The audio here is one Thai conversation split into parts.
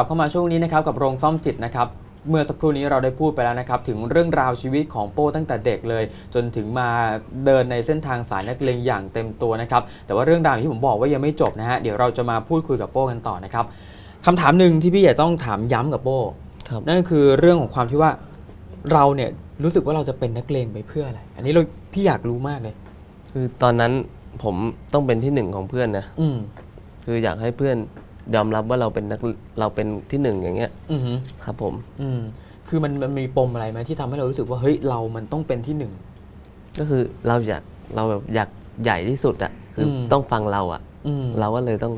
ลับเข้ามาช่วงนี้นะครับกับโรงซ่อมจิตนะครับเมื่อสักครู่นี้เราได้พูดไปแล้วนะครับถึงเรื่องราวชีวิตของโป้ตั้งแต่เด็กเลย จนถึงมาเดินในเส้นทางสายนักเลงอย่างเต็มตัวนะครับแต่ว่าเรื่องราวอย่างที่ผมบอกว่ายังไม่จบนะฮะเดี๋ยวเราจะมาพูดคุยกับโป้กันต่อนะครับคำถามหนึ่งที่พี่อยากต้องถามย้ำกับโป้ครับนั่นก็คือเรื่องของความที่ว่าเราเนี่ยรู้สึกว่าเราจะเป็นนักเลงไปเพื่ออะไร อันนี้เราพี่อยากรู้มากเลย คือตอนนั้นผมต้องเป็นที่หนึ่งของเพื่อนนะอืมคืออยากให้เพื่อน ยอมรับว่าเราเป็นนักเราเป็นที่หนึ่งอย่างเงี้ยอือหือครับผม อืมคือมันมันมีปมอะไรไหมที่ทำให้เรารู้สึกว่าเฮ้ยเรามันต้องเป็นที่หนึ่ง ก็คือเราอยากเราแบบอยากใหญ่ที่สุดอะคืออม ต้องฟังเราอะอืมเราก็เลยต้อง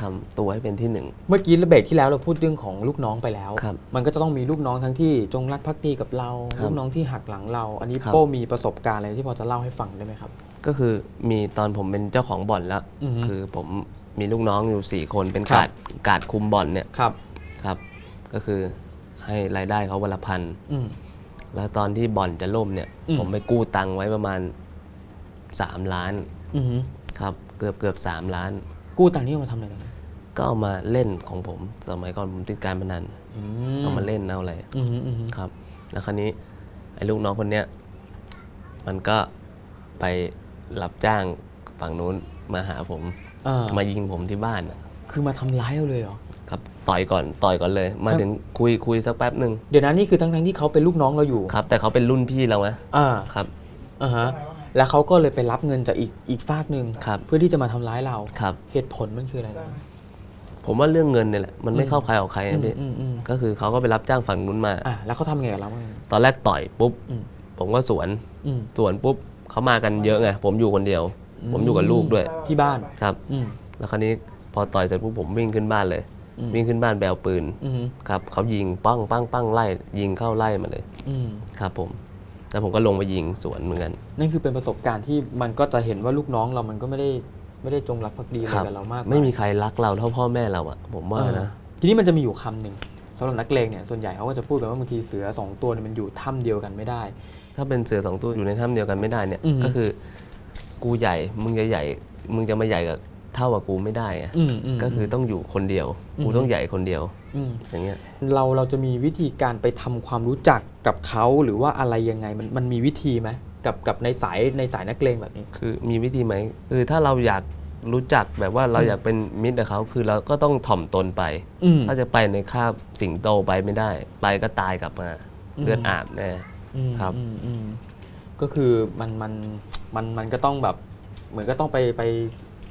ทำตัวให้เป็นที่หนึ่ง เมื่อกี้ระเบรกที่แล้วเราพูดเรื่องของลูกน้องไปแล้ว ครับมันก็จะต้องมีลูกน้องทั้งที่จงรักภักดีกับเรา ครับลูกน้องที่หักหลังเรา อันนี้ครับ โป้มีประสบการณ์อะไรที่พอจะเล่าให้ฟังได้ไหมครับ ก็คือมีตอนผมเป็นเจ้าของบ่อนแล้ว อือฮึ คือผม มีลูกน้องอยู่สี่คนเป็นครับกาดกาดคุมบ่อนเนี่ยครับครับ ก็คือให้รายได้เขาวันละพันอืม แล้วตอนที่บ่อนจะล่มเนี่ย อืม ผมไปกู้ตังค์ไว้ประมาณสามล้านอือหือครับ เกือบเกือบสามล้าน กู้ตังค์นี่เอามาทำอะไรกันก็เอามาเล่นของผม สมัยก่อนผมติดการพนันอืเอามาเล่นเอาอะไร อือหืออือหือครับ แล้วคราวนี้ไอ้ลูกน้องคนเนี้ยมันก็ไปรับจ้างฝั่งนู้นมาหาผม อ่ามายิงผมที่บ้านอะคือมาทำร้ายเราเลยเหรอ ครับต่อยก่อนต่อยก่อนเลย มาครับถึงคุยคุยสักแป๊บหนึ่งเดี๋ยวนะนี่คือทั้งทั้งๆที่เขาเป็นลูกน้องเราอยู่ครับ แต่เขาเป็นรุ่นพี่เรานะอ่าครับอ่าฮะ แล้วเขาก็เลยไปรับเงินจากอีกอีกฝากหนึ่งครับเพื่อที่จะมาทำร้ายเรา ครับ เหตุผลมันคืออะไรกันผมว่าเรื่องเงินเนี่ยแหละมันไม่เข้าใครออกใครอืนะมพี่อืมอืม ก็คือเขาก็ไปรับจ้างฝั่งนู้นมา อะแล้วเขาทำไงกับเราบ้าง ตอนแรกต่อยปุ๊บอืม ผมก็สวนอืม สวนปุ๊บเขามากันเยอะไงผมอยู่คนเดียว ผมอยู่กับลูกด้วย ที่บ้านครับอืมแล้วคราวนี้พอต่อยเสร็จปุ๊บผมวิ่งขึ้นบ้านเลย อืม วิ่งขึ้นบ้านแบวปืนอืมครับเขายิงปั้งปั้งปั้งไล่ยิงเข้าไล่มาเลยอืมครับผมแล้วผมก็ลงไปยิงสวนเหมือนกัน นั่นคือเป็นประสบการณ์ที่มันก็จะเห็นว่าลูกน้องเรามันก็ไม่ได้ไม่ได้จงรักภักดีอะไรครับ กับเรามากไม่มีใครรักเราเท่าพ่อแม่เราอะผมว่าเออนะ ทีนี้มันจะมีอยู่คำหนึ่งสำหรับนักเลงเนี่ยส่วนใหญ่เขาก็จะพูดกันว่าบางทีเสือสองตัวเนี่ยมันอยู่ถ้ำเดียวกันไม่ได้ ถ้าเป็นเสือสองตัวอยู่ในถ้ำเดียวกันไม่ได้เนี่ยอืมก็คือ กูใหญ่ มึงจะใหญ่ มึงจะมาใหญ่กับเท่ากับกูไม่ได้อะอืมอืมก็คือต้องอยู่คนเดียวอืมกูต้องใหญ่คนเดียว อืม อย่างเงี้ย เราเราจะมีวิธีการไปทำความรู้จักกับเขาหรือว่าอะไรยังไงมันมันมีวิธีไหมกับกับในสายในสายนักเลงแบบนี้ คือมีวิธีไหมคือถ้าเราอยากรู้จักแบบว่าเราอยากเป็นมิตรกับเขาคือเราก็ต้องถ่อมตนไป อืม ถ้าจะไปในคาบสิงโตไปไม่ได้ ไปก็ตายกลับมาอืมเลือดอาบแน่ อืมครับ อืมอืมก็คือมันมัน มันมันก็ต้องแบบเหมือนก็ต้องไปไป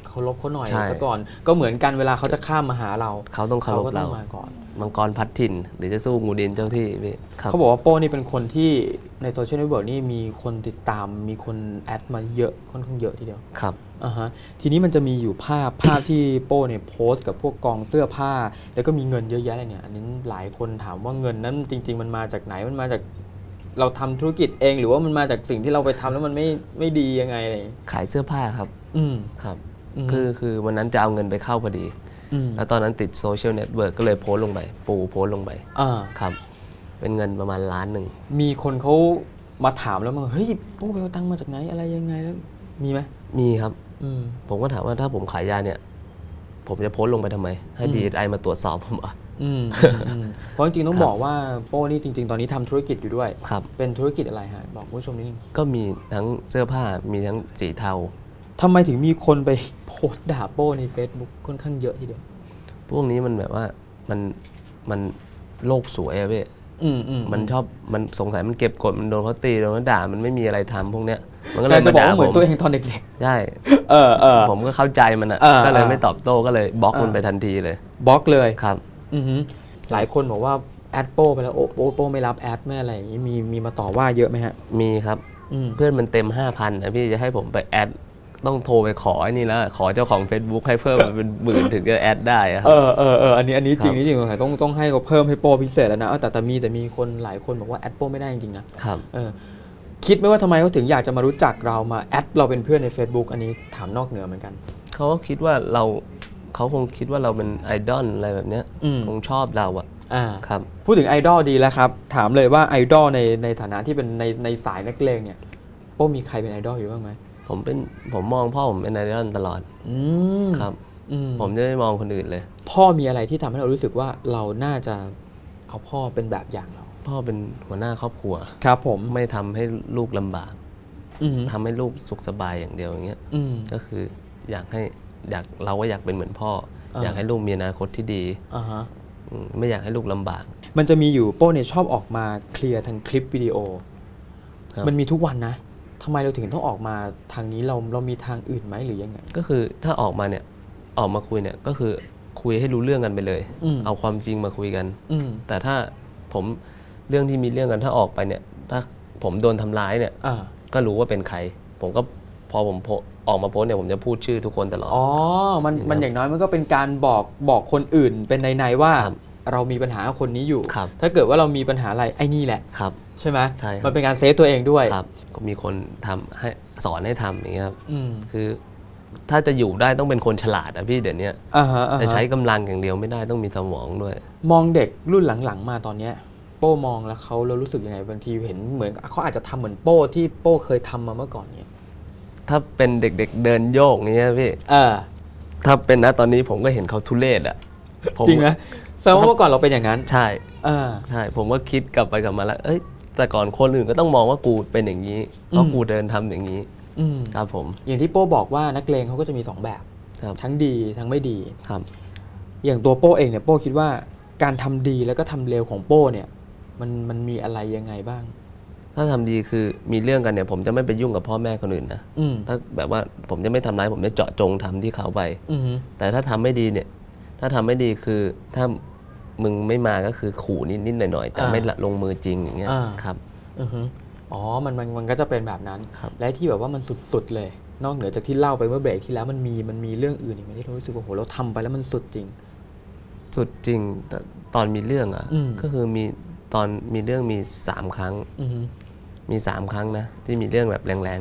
เคารพเขาหน่อยใช่ ซะก่อน ก็เหมือนกันเวลาเขาจะข้ามมาหาเราเขาต้องเคารพก็ต้เราองมาก่อน มังกรพัดถิ่นหรือจะสู้งูดินเจ้าที่พี่ครับเขาบอกว่าโป้นี่เป็นคนที่ในโซเชียลเน็ตเวิร์กนี่มีคนติดตามมีคนแอดมาเยอะค่อนข้างเยอะทีเดียวครับ อ่าฮะทีนี้มันจะมีอยู่ภาพ ภาพที่โป้เนี่ยโพสต์กับพวกกองเสื้อผ้า แล้วก็มีเงินเยอะแยะเลยเนี่ยอันนี้หลายคนถามว่าเงินนั้นจริง ๆ มันมาจากไหนมันมาจาก เราทำธุรกิจเองหรือว่ามันมาจากสิ่งที่เราไปทำแล้วมันไม่ไม่ดียังไงอะไรอย่างเงี้ยขายเสื้อผ้าครับอืม ครับ อืม คือคือวันนั้นจะเอาเงินไปเข้าพอดี อืมแล้วตอนนั้นติดโซเชียลเน็ตเวิร์กก็เลยโพสต์ลงไป ปูโพสต์ลงไป อ่า ครับ เป็นเงินประมาณล้านหนึ่ง มีคนเขามาถามแล้วมาเฮ้ยโป้ไปเอาตังค์มาจากไหนอะไรยังไงแล้วมีไหมมีครับ อืม ผมก็ถามว่าถ้าผมขายยาเนี่ย ผมจะโพสต์ลงไปทำไม ให้อืมดีไอมาตรวจสอบผมอะอืม อืมอืมเพราะจริงๆต้องครับบอกว่าโป้นี่จริง ๆ ตอนนี้ทำธุรกิจอยู่ด้วย ครับ เป็นธุรกิจอะไรฮะ บอกคุณผู้ชมนิดนึงก็มีทั้งเสื้อผ้ามีทั้งสีเทา ทำไมถึงมีคนไปโพสต์ด่าโป้ใน Facebook ค่อนข้างเยอะทีเดียว พวกนี้มันแบบว่ามันมันโลกสวยอะพี่อืมอืมมันชอบมันสงสัยมันเก็บกดมันโดนเขาตีโดนเขาด่ามันไม่มีอะไรทำพวกเนี้ยมันก็เลแต่ยจะมาบอกด่าว่าเหผมือนมตัวเองตอนเด็กใช่ๆ เออเออ ผมก็เข้าใจมันอะเออก็เลยเออไม่ตอบโต้ก็เลยบล็อกมันเออไปทันทีเลยบล็อกเลย ครับอือ หือหลายคนบอกว่าแอดโป้ไปแล้วโอ้โป้โป้ไม่รับแอดไม่อะไรอย่างนี้มีมีมาต่อว่าเยอะไหมฮะ มีครับอืมเพื่อนมันเต็ม 5,000นะพี่จะให้ผมไปแอดต้องโทรไปขอไอ้นี่แล้ว ขอเจ้าของ Facebook ให้เพิ่มมาเป็นหมื่นถึงจะแอดได้อะคเอรับอเออเอออันนี้อันนี้จริงครับนี่จริงสงสัยต้องต้องให้เขาเพิ่มให้โป้พิเศษแล้วนะเออแต่แต่มีแต่มีคนหลายคนบอกว่าแอดโป้ไม่ได้จริงๆนะครับเออคิดไหมว่าทำไมเขาถึงอยากจะมารู้จักเรามาแอดเราเป็นเพื่อนใน Facebook อันนี้ถามนอกเหนือเหมือนกัน เขาก็คิดว่าเรา เขาคงคิดว่าเราเป็นไอดอลอะไรแบบเนี้ยอืม คงชอบเราอะอ่าครับ พูดถึงไอดอลดีแล้วครับ ถามเลยว่าไอดอลในในฐานะที่เป็นในในสายนักเลงเนี่ยโป้มีใครเป็นไอดอลอยู่บ้างไหมผมเป็นผมมองพ่อผมเป็นไอดอลตลอดอืมครับ อืมผมจะไม่มองคนอื่นเลย พ่อมีอะไรที่ทำให้เรารู้สึกว่าเราน่าจะเอาพ่อเป็นแบบอย่างเรา พ่อเป็นหัวหน้าครอบครัว ครับผมไม่ทำให้ลูกลำบากอืมทำให้ลูกสุขสบายอย่างเดียวอย่างเงี้ย อืมก็คืออยากให้ อยากเราก็อยากเป็นเหมือนพ่ออ่าอยากให้ลูกมีอนาคตที่ดีอ่าฮะอืมไม่อยากให้ลูกลำบาก มันจะมีอยู่โป้เนี่ยชอบออกมาเคลียร์ทางคลิปวิดีโอ ครับ มันมีทุกวันนะทำไมเราถึงต้องออกมาทางนี้เราเรามีทางอื่นไหมหรือยังไง ก็คือถ้าออกมาเนี่ยออกมาคุยเนี่ยก็คือคุยให้รู้เรื่องกันไปเลย อืม เอาความจริงมาคุยกัน อืม แต่ถ้าผมเรื่องที่มีเรื่องกันถ้าออกไปเนี่ย ถ้าผมโดนทำร้ายเนี่ย อ่า ก็รู้ว่าเป็นใคร ผมก็ พอผมโพออกมาโพสต์เนี่ยผมจะพูดชื่อทุกคนตลอด อ๋อ มันครับมันอย่างน้อยมันก็เป็นการบอกบอกคนอื่นเป็นในๆว่า ครับเรามีปัญหากับคนนี้อยู่ ครับถ้าเกิดว่าเรามีปัญหาอะไรไอ้นี่แหละ ครับ ใช่ไหมใช่ครับ มันเป็นการเซฟตัวเองด้วยครับ ก็มีคนทำให้สอนให้ทำอย่างเงี้ยครับอืมคือถ้าจะอยู่ได้ต้องเป็นคนฉลาดอะพี่เดี๋ยวนี้อ่าฮะอ่าจะฮะใช้กำลังอย่างเดียวไม่ได้ต้องมีสมองด้วย มองเด็กรุ่นหลังๆ มาตอนเนี้ย โป้มองแล้วเขาเรารู้สึกยังไงบางทีเห็นเหมือนเขาอาจจะทำเหมือนโป้ที่โป้เคยทำมาเมื่อก่อนเนี่ย ถ้าเป็นเด็กๆเดินโยกอย่างเงี้ยพี่ เออถ้าเป็นนะตอนนี้ผมก็เห็นเขาทุเรศอะผมจริงไหมแสดงว่าเมื่อก่อนเราเป็นอย่างนั้นใช่ เออ ใช่ ผมก็คิดกลับไปกลับมาแล้ว เอ้ย แต่ก่อนคนอื่นก็ต้องมองว่ากูเป็นอย่างนี้ เพราะอืมกูเดินทำอย่างนี้ อืมครับผม อย่างที่โป้บอกว่านักเลงเขาก็จะมีสองแบบ ครับ ทั้งดีทั้งไม่ดี ครับ อย่างตัวโป้เองเนี่ยโป้คิดว่าการทำดีแล้วก็ทำเลวของโป้เนี่ย มันมันมีอะไรยังไงบ้าง ถ้าทำดีคือมีเรื่องกันเนี่ยผมจะไม่ไปยุ่งกับพ่อแม่คนอื่นนะอืมถ้าแบบว่าผมจะไม่ทำร้ายผมจะเจาะจงทำที่เขาไปอืมแต่ถ้าทำไม่ดีเนี่ย ถ้าทำไม่ดีคือถ้ามึงไม่มาก็คือขู่นิดๆหน่อยๆแต่ไม่ลงมือจริงอย่างเงี้ยครับอือฮึอ๋อมันมันมันก็จะเป็นแบบนั้นครับและที่แบบว่ามันสุดๆเลย นอกเหนือจากที่เล่าไปเมื่อเบรกที่แล้วมันมีมันมีเรื่องอื่นอีกไหมที่เรารู้สึกว่าโหเราทำไปแล้วมันสุดจริง สุดจริงแต่ตอนมีเรื่องอะอืมก็คือมีตอนมีเรื่องมีสามครั้งอือฮึ มีสามครั้งนะที่มีเรื่องแบบแรง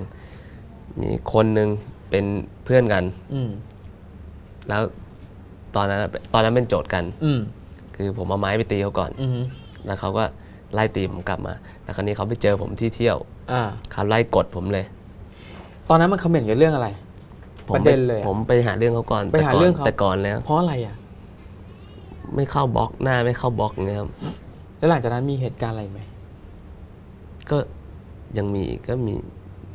ๆ มีคนหนึ่งเป็นเพื่อนกัน อืมแล้วตอนนั้นอะตอนนั้นเป็นโจทย์กัน อืมคือผมเอาไม้ไปตีเขาก่อน อือฮึแล้วเขาก็ไล่ตีผมกลับมา แล้วคราวนี้เขาไปเจอผมที่เที่ยวอ่า เขาไล่กดผมเลย ตอนนั้นมันคอมเมนต์กันเรื่องอะไร ผมประเด็นเลยอะผมไปหาเรื่องเขาก่อนไปหาแต่ก่นเรื่องเขา แต่ก่อนแล้ว เพราะอะไรอะ ไม่เข้าบล็อกหน้าไม่เข้าบล็อกอย่างเงี้ยครับ แล้วหลังจากนั้นมีเหตุการณ์อะไรไหมก็ ยังมีอีกก็มี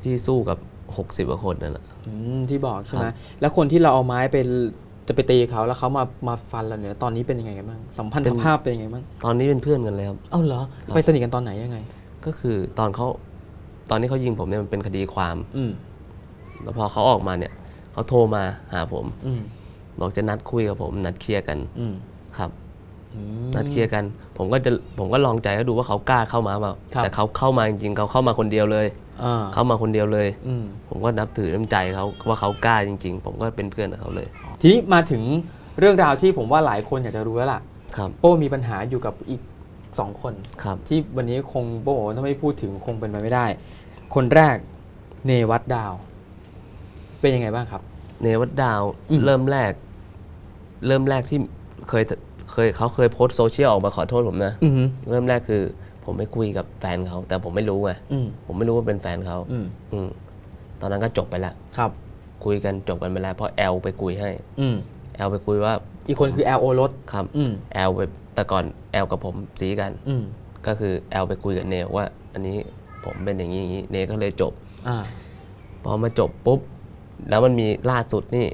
ที่สู้กับ 60กว่าคนนั่นแหละ อืมที่บอกใช่ไหมครับ แล้วคนที่เราเอาไม้ไปจะไปตีเขาแล้วเขามามาฟันเราเนี่ยตอนนี้เป็นยังไงกันบ้างสัมพันธภาพเป็นยังไงบ้างตอนนี้เป็นเพื่อนกันเลยครับ เอ้าเหรอครับไปสนิทกันตอนไหนยังไง ก็คือตอนเขาตอนที่เขายิงผมเนี่ยมันเป็นคดีความ อืมแล้วพอเขาออกมาเนี่ยเขาโทรมาหาผมอืมบอกจะนัดคุยกับผม นัดเคลียร์กัน อืมครับอืม นัดเคลียร์กัน ผมก็จะผมก็ลองใจเขาดูว่าเขากล้าเข้ามาเปล่าครับ แต่เขาเข้ามาจริงๆเขาเข้ามาคนเดียวเลย อ่าเข้ามาคนเดียวเลย อืม ผมก็นับถือน้ำใจเขาว่าเขากล้าจริง ๆ ผมก็เป็นเพื่อนกับเขาเลยทีนี้มาถึงเรื่องราวที่ผมว่าหลายคนอยากจะรู้แล้วล่ะ ครับโป้มีปัญหาอยู่กับอีกสองคน ครับ ที่วันนี้คงโป้บอกว่าถ้าไม่พูดถึงคงเป็นไปไม่ได้ คนแรกเนวัดดาว เป็นยังไงบ้างครับ เนวัดดาวอืม เริ่มแรก เริ่มแรกที่เคย เคยเขาเคยโพสต์โซเชียลออกมาขอโทษผมนะอืมเริ่มแรกคือ ผมไม่คุยกับแฟนเขาแต่ผมไม่รู้ไงอืมผมไม่รู้ว่าเป็นแฟนเขาอืมอืมตอนนั้นก็จบไปแล้วครับ คุยกันจบกันไปแล้วเพราะแอลไปคุยให้อืมแอลไปคุยว่าอีกคนคือแอลโอรสครับอืมแอลไปแต่ก่อนแอลกับผมสีกัน อืมก็คือแอลไปคุยกับเนวว่า อันนี้ผมเป็นอย่างนี้อย่างนี้เนก็เลยจบ อ่า พอมาจบปุ๊บ แล้วมันมีล่าสุดนี่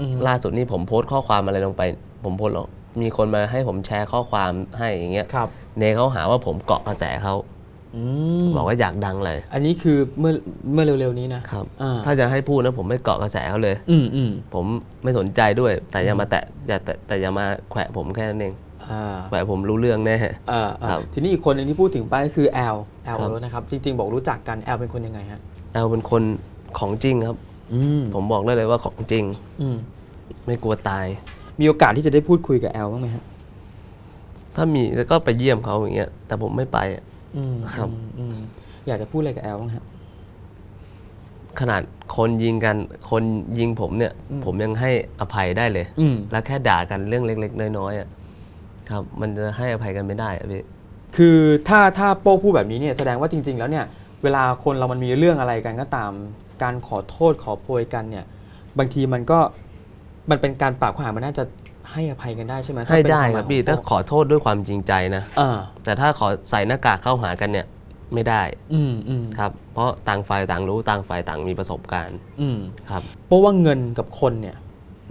อืม ล่าสุดนี่ผมโพสต์ข้อความอะไรลงไป ผมโพสต์หรอก มีคนมาให้ผมแชร์ข้อความให้อย่างเงี้ยครับ เนเขาหาว่าผมเกาะกระแสเขาอืมบอกว่าอยากดังเลยอันนี้คือเมื่อเมื่อเร็วๆนี้นะครับ อ่าถ้าจะให้พูดนะผมไม่เกาะกระแสเขาเลย อืมอืมผมไม่สนใจด้วย แต่อย่ามาแตะอย่าแต่แต่อย่ามาแขวะผมแค่นั้นเองอ่า แขวะผมรู้เรื่องแน่ อ่าอ่าครับทีนี้อีกคนหนึ่งที่พูดถึงไปก็คือแอลแอลครับโอรสนะครับ จริง ๆ บอกรู้จักกันแอลเป็นคนยังไงฮะ แอลเป็นคนของจริงครับ อืมผมบอกได้เลยว่าของจริง อืมไม่กลัวตาย มีโอกาสที่จะได้พูดคุยกับแอลบ้างไหมฮะถ้ามีแล้วก็ไปเยี่ยมเขาอย่างเงี้ยแต่ผมไม่ไปอะ อืมครับอืมอืมอยากจะพูดอะไรกับแอลบ้างฮะ ขนาดคนยิงกันคนยิงผมเนี่ย อืม ผมยังให้อภัยได้เลย อืม แล้วแค่ด่ากันเรื่องเล็ก ๆ น้อยๆอะครับ มันจะให้อภัยกันไม่ได้อะพี่คือถ้าถ้าโป้พูดแบบนี้เนี่ยแสดงว่าจริง ๆ แล้วเนี่ยเวลาคนเรามันมีเรื่องอะไรกันก็ตาม การขอโทษขอโพยกันเนี่ย บางทีมันก็ มันเป็นการปรับข้อหามันน่าจะให้อภัยกันได้ใช่ไหมถ้าให้เป็นได้วามหคมายรับพี่ของถ้าโป้ขอโทษด้วยความจริงใจนะอ่าแต่ถ้าขอใส่หน้ากากเข้าหากันเนี่ยไม่ได้อืมอืมครับ เพราะต่างฝ่ายต่างรู้ต่างฝ่ายต่างมีประสบการณ์อืมครับ โป้ว่าเงินกับคนเนี่ย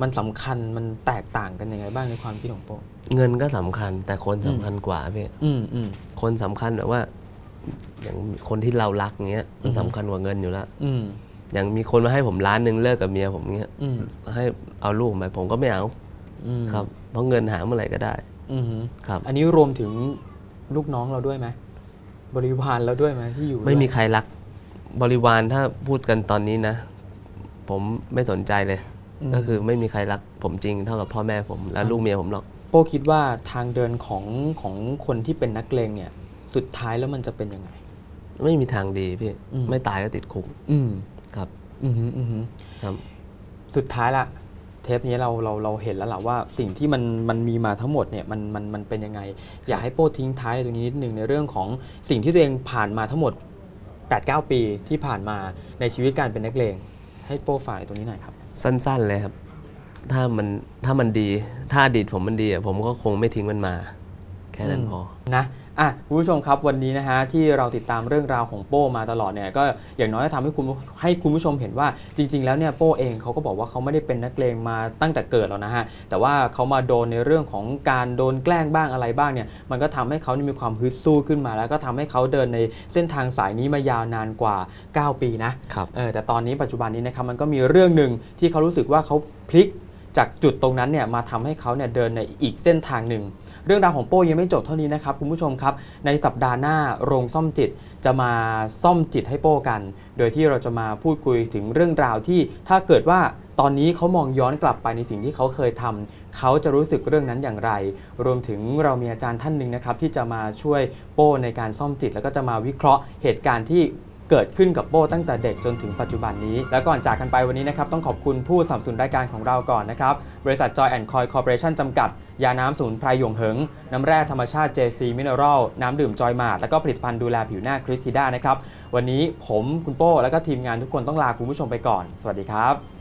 มันสำคัญมันแตกต่างกันยังไงบ้างในความคิดของโป้เงินก็สำคัญแต่คนสำคัญกว่าพี่อืมอืม คนสำคัญแบบว่า อย่างคนที่เรารักเงี้ยมันอือฮึ สำคัญกว่าเงินอยู่แล้ว อืม อย่างมีคนมาให้ผมล้านหนึ่งเลิกกับเมียผมเงี้ยอืมให้เอาลูกผมไปผมก็ไม่เอาอืมครับ เพราะเงินหาเมื่อไหร่ก็ได้ อืมครับ อันนี้รวมถึงลูกน้องเราด้วยไหมบริวารเราด้วยไหมที่อยู่ไม่มีด้วยใครรักบริวารถ้าพูดกันตอนนี้นะ ผมไม่สนใจเลย มก็คือไม่มีใครรักผมจริงเท่ากับพ่อแม่ผมและลูกเมียผมหรอก โป้คิดว่าทางเดินของของคนที่เป็นนักเลงเนี่ย สุดท้ายแล้วมันจะเป็นยังไง ไม่มีทางดีพี่ อืม ไม่ตายก็ติดคุก อืม ครับอืมฮึอืมฮึครับ สุดท้ายละเทปนี้เราเราเราเห็นแล้วล่ะว่าสิ่งที่มันมันมีมาทั้งหมดเนี่ยมันมันมันเป็นยังไง อยากให้โป้ทิ้งท้ายตรงนี้นิดนึงในเรื่องของสิ่งที่ตัวเองผ่านมาทั้งหมด 8-9 ปีที่ผ่านมาในชีวิตการเป็นนักเลงให้โป้ฝากในตรงนี้หน่อยครับ สั้นๆเลยครับ ถ้ามันถ้ามันดี ถ้าอดีตผมมันดีอะผมก็คงไม่ทิ้งมันมา แค่นั้นอืมพอ นะ อะคุณผู้ชมครับวันนี้นะฮะที่เราติดตามเรื่องราวของโป้มาตลอดเนี่ยก็อย่างน้อยก็ทำให้คุณให้คุณผู้ชมเห็นว่าจริง ๆ แล้วเนี่ยโป้เองเขาก็บอกว่าเขาไม่ได้เป็นนักเลงมาตั้งแต่เกิดแล้วนะฮะแต่ว่าเขามาโดนในเรื่องของการโดนแกล้งบ้างอะไรบ้างเนี่ยมันก็ทำให้เขานี่มีความฮึดสู้ขึ้นมา แล้วก็ทำให้เขาเดินในเส้นทางสายนี้มายาวนานกว่า 9 ปีนะครับเออแต่ตอนนี้ปัจจุบันนี้นะครับมันก็มีเรื่องหนึ่งที่เขารู้สึกว่าเขาพลิกจากจุดตรงนั้นเนี่ยมาทำให้เขาเนี่ยเดินในอีกเส้นทางหนึ่ง เรื่องราวของโป้ยังไม่จบเท่านี้นะครับคุณผู้ชมครับ ในสัปดาห์หน้าโรงซ่อมจิตจะมาซ่อมจิตให้โป้กัน โดยที่เราจะมาพูดคุยถึงเรื่องราวที่ถ้าเกิดว่าตอนนี้เขามองย้อนกลับไปในสิ่งที่เขาเคยทำเขาจะรู้สึกเรื่องนั้นอย่างไร รวมถึงเรามีอาจารย์ท่านหนึ่งนะครับที่จะมาช่วยโป้ในการซ่อมจิต แล้วก็จะมาวิเคราะห์เหตุการณ์ที่ เกิดขึ้นกับโป้ตั้งแต่เด็กจนถึงปัจจุบันนี้ และก่อนจากกันไปวันนี้นะครับต้องขอบคุณผู้สนับสนุนรายการของเราก่อนนะครับ บริษัท Joy and Coy Corporation จำกัด ยาน้ำสูนไพรหยงเหิง น้ำแร่ธรรมชาติ JC Mineral น้ำดื่มจอยมาดและก็ผลิตภัณฑ์ดูแลผิวหน้าคริสติด้านะครับวันนี้ผมคุณโป้และก็ทีมงานทุกคนต้องลาคุณผู้ชมไปก่อน สวัสดีครับ